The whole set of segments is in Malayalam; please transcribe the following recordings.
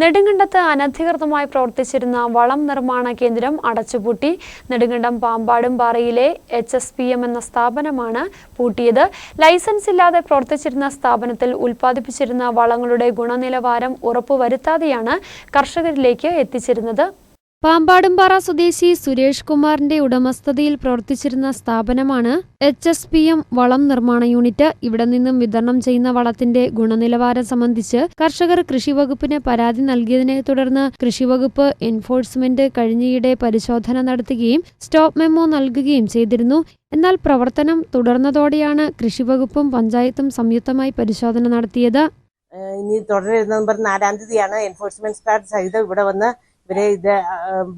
നെടുങ്കണ്ടത്ത് അനധികൃതമായി പ്രവർത്തിച്ചിരുന്ന വളം നിർമ്മാണ കേന്ദ്രം അടച്ചുപൂട്ടി. നെടുങ്കണ്ടം പാമ്പാടും പാറയിലെ എച്ച് എസ് പി എം എന്ന സ്ഥാപനമാണ് പൂട്ടിയത്. ലൈസൻസ് ഇല്ലാതെ പ്രവർത്തിച്ചിരുന്ന സ്ഥാപനത്തിൽ ഉൽപ്പാദിപ്പിച്ചിരുന്ന വളങ്ങളുടെ ഗുണനിലവാരം ഉറപ്പുവരുത്താതെയാണ് കർഷകരിലേക്ക് എത്തിച്ചിരുന്നത്. പാമ്പാടുംപാറ സ്വദേശി സുരേഷ് കുമാറിന്റെ ഉടമസ്ഥതയിൽ പ്രവർത്തിച്ചിരുന്ന സ്ഥാപനമാണ് എച്ച് എസ് പി എം വളം നിർമ്മാണ യൂണിറ്റ്. ഇവിടെ നിന്നും വിതരണം ചെയ്യുന്ന വളത്തിന്റെ ഗുണനിലവാരം സംബന്ധിച്ച് കർഷകർ കൃഷിവകുപ്പിന് പരാതി നൽകിയതിനെ തുടർന്ന് കൃഷിവകുപ്പ് എൻഫോഴ്സ്മെന്റ് കഴിഞ്ഞയിടെ പരിശോധന നടത്തുകയും സ്റ്റോപ്പ് മെമ്മോ നൽകുകയും ചെയ്തിരുന്നു. എന്നാൽ പ്രവർത്തനം തുടർന്നതോടെയാണ് കൃഷിവകുപ്പും പഞ്ചായത്തും സംയുക്തമായി പരിശോധന നടത്തിയത്. ഇനി തുടരുന്ന പറഞ്ഞ് നാലാം തീയതിയാണ് എൻഫോഴ്സ്മെന്റ് സ്റ്റാർട്ട് സഹിതം ഇവിടെ വന്ന് ഇവരെ ഇത്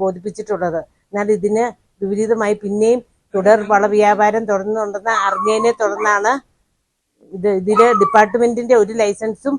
ബോധിപ്പിച്ചിട്ടുള്ളത്. എന്നാൽ ഇതിന് വിപരീതമായി പിന്നെയും തുടർ വള വ്യാപാരം തുടർന്നുണ്ടെന്ന് അറിഞ്ഞതിനെ തുടർന്നാണ് ഇത് ഇതിന് ഡിപ്പാർട്ട്മെന്റിന്റെ ഒരു ലൈസൻസും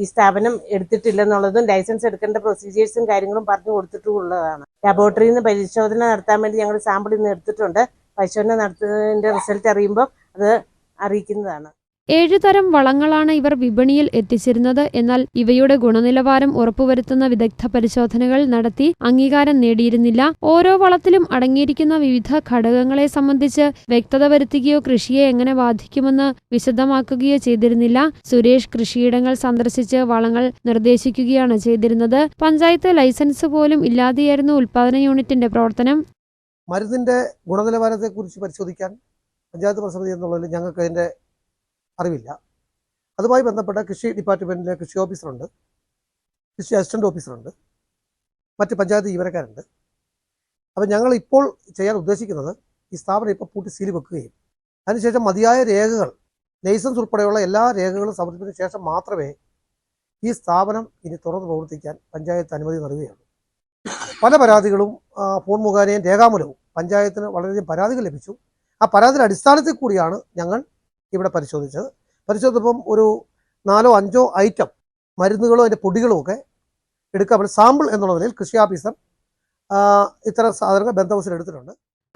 ഈ സ്ഥാപനം എടുത്തിട്ടില്ലെന്നുള്ളതും ലൈസൻസ് എടുക്കേണ്ട പ്രൊസീജിയേഴ്സും കാര്യങ്ങളും പറഞ്ഞു കൊടുത്തിട്ടുള്ളതാണ്. ലബോറട്ടറിയിൽ നിന്ന് പരിശോധന നടത്താൻ വേണ്ടി ഞങ്ങൾ സാമ്പിൾ ഇന്ന് എടുത്തിട്ടുണ്ട്. പരിശോധന നടത്തുന്നതിന്റെ റിസൾട്ട് അറിയുമ്പോൾ അത് അറിയിക്കുന്നതാണ്. ഏഴു തരം വളങ്ങളാണ് ഇവർ വിപണിയിൽ എത്തിച്ചിരുന്നത്. എന്നാൽ ഇവയുടെ ഗുണനിലവാരം ഉറപ്പുവരുത്തുന്ന വിദഗ്ധ പരിശോധനകൾ നടത്തി അംഗീകാരം നേടിയിരുന്നില്ല. ഓരോ വളത്തിലും അടങ്ങിയിരിക്കുന്ന വിവിധ ഘടകങ്ങളെ സംബന്ധിച്ച് വ്യക്തത വരുത്തുകയോ കൃഷിയെ എങ്ങനെ ബാധിക്കുമെന്ന് വിശദമാക്കുകയോ ചെയ്തിരുന്നില്ല. സുരേഷ് കൃഷിയിടങ്ങൾ സന്ദർശിച്ച് വളങ്ങൾ നിർദ്ദേശിക്കുകയാണ് ചെയ്തിരുന്നത്. പഞ്ചായത്ത് ലൈസൻസ് പോലും ഇല്ലാതെയായിരുന്നു ഉൽപാദന യൂണിറ്റിന്റെ പ്രവർത്തനം. മരുന്നിന്റെ ഗുണനിലവാരത്തെക്കുറിച്ച് പരിശോധിക്കാൻ പഞ്ചായത്ത് പ്രസിഡന്റ് എന്നുള്ളതിൽ ഞങ്ങൾക്ക് അതിന്റെ അറിവില്ല. അതുമായി ബന്ധപ്പെട്ട കൃഷി ഡിപ്പാർട്ട്മെന്റിലെ കൃഷി ഓഫീസറുണ്ട്. കൃഷി അസിസ്റ്റന്റ് ഓഫീസറുണ്ട്. മറ്റ് പഞ്ചായത്ത് ജീവനക്കാരുണ്ട്. അപ്പോൾ ഞങ്ങൾ ഇപ്പോൾ ചെയ്യാൻ ഉദ്ദേശിക്കുന്നത് ഈ സ്ഥാപനം ഇപ്പോൾ പൂട്ടി സീൽ വെക്കുകയും അതിനുശേഷം മതിയായ രേഖകൾ ലൈസൻസ് ഉൾപ്പെടെയുള്ള എല്ലാ രേഖകളും സമർപ്പിച്ചതിന് ശേഷം മാത്രമേ ഈ സ്ഥാപനം ഇനി തുറന്ന് പ്രവർത്തിക്കാൻ പഞ്ചായത്ത് അനുമതി നൽകുകയുള്ളൂ. പല പരാതികളും ഫോൺ മുഖേനയും രേഖാമൂലവും പഞ്ചായത്തിന് വളരെയധികം പരാതികൾ ലഭിച്ചു. ആ പരാതിയുടെ അടിസ്ഥാനത്തിൽ കൂടിയാണ് ഞങ്ങൾ ഇവിടെ പരിശോധിച്ചത്. പരിശോധിച്ചപ്പം ഒരു നാലോ അഞ്ചോ ഐറ്റം മരുന്നുകളോ അതിന്റെ പൊടികളോ ഒക്കെ എടുക്കാൻ സാമ്പിൾ എന്നുള്ള നിലയിൽ കൃഷി ഓഫീസർ ഇത്തരം സാധനങ്ങൾ ബന്ധ ഹൗസിൽ എടുത്തിട്ടുണ്ട്.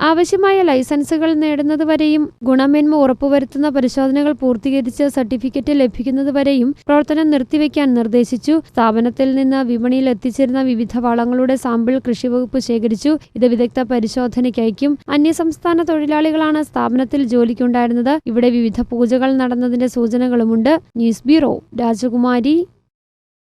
ആവശ്യമായ ലൈസൻസുകൾ നേടുന്നതുവരെയും ഗുണമേന്മ ഉറപ്പുവരുത്തുന്ന പരിശോധനകൾ പൂർത്തീകരിച്ച് സർട്ടിഫിക്കറ്റ് ലഭിക്കുന്നതുവരെയും പ്രവർത്തനം നിർത്തിവെക്കാൻ നിർദ്ദേശിച്ചു. സ്ഥാപനത്തിൽ നിന്ന് വിപണിയിൽ എത്തിച്ചിരുന്ന വിവിധ വളങ്ങളുടെ സാമ്പിൾ കൃഷിവകുപ്പ് ശേഖരിച്ചു. ഇത് വിദഗ്ധ പരിശോധനയ്ക്ക് അന്യസംസ്ഥാന തൊഴിലാളികളാണ് സ്ഥാപനത്തിൽ ജോലിക്കുണ്ടായിരുന്നത്. ഇവിടെ വിവിധ പൂജകൾ നടന്നതിന്റെ സൂചനകളുമുണ്ട്. ന്യൂസ് ബ്യൂറോ രാജകുമാരി.